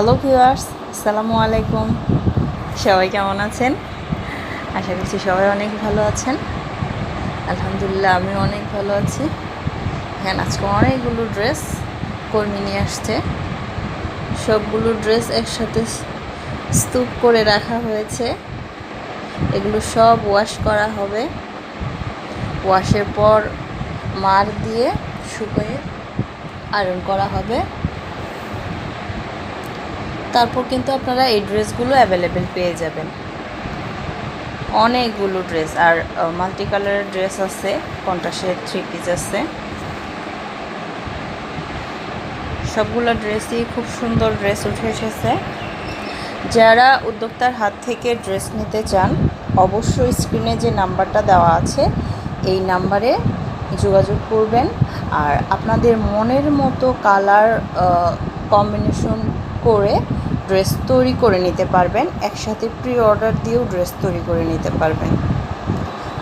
Hello viewers আসসালামু আলাইকুম সবাই কেমন আছেন? আশা করছি সবাই অনেক ভালো আছেন। আলহামদুলিল্লাহ আমি অনেক ভালো আছি। হ্যাঁ আজকে অনেকগুলো ড্রেস কর্মী নিয়ে আসছে। সবগুলো ড্রেস একসাথে স্তূপ করে রাখা হয়েছে। এগুলো সব ওয়াশ করা হবে। ওয়াশের পর মার দিয়ে শুকিয়ে আয়রন করা হবে। তারপর কিন্তু আপনারা এই ড্রেসগুলো অ্যাভেলেবেল পেয়ে যাবেন। অনেকগুলো ড্রেস, আর মাল্টি কালারের ড্রেস আছে কন্টাসের থ্রি পিস আছে। সবগুলো ড্রেসই খুব সুন্দর ড্রেস উঠে এসেছে। যারা উদ্যোক্তার হাত থেকে ড্রেস নিতে চান, অবশ্যই স্ক্রিনে যে নাম্বারটা দেওয়া আছে, এই নাম্বারে যোগাযোগ করবেন। আর আপনাদের মনের মতো কালার কম্বিনেশন করে ড্রেস তৈরি করে নিতে পারবেন। একসাথে প্রি অর্ডার দিয়েও ড্রেস তৈরি করে নিতে পারবেন।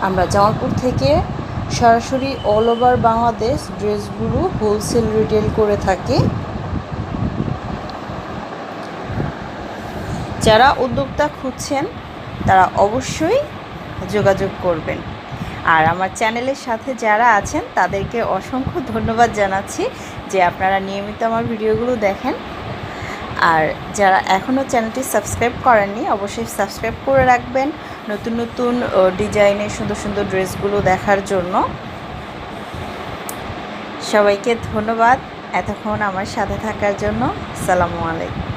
আমরা জামালপুর থেকে সরাসরি অল ওভার বাংলাদেশ ড্রেসগুলো হোলসেল রিটেল করে থাকি। যারা উদ্যোক্তা খুঁজছেন, তারা অবশ্যই যোগাযোগ করবেন। আর আমার চ্যানেলের সাথে যারা আছেন, তাদেরকে অসংখ্য ধন্যবাদ জানাচ্ছি যে আপনারা নিয়মিত আমার ভিডিওগুলো দেখেন। আর যারা এখনও চ্যানেলটি সাবস্ক্রাইব করেননি, অবশ্যই সাবস্ক্রাইব করে রাখবেন নতুন নতুন ডিজাইনের সুন্দর সুন্দর ড্রেসগুলো দেখার জন্য। সবাইকে ধন্যবাদ। এতক্ষণ আমার সাথে থাকার জন্য। সালামু আলাইকুম।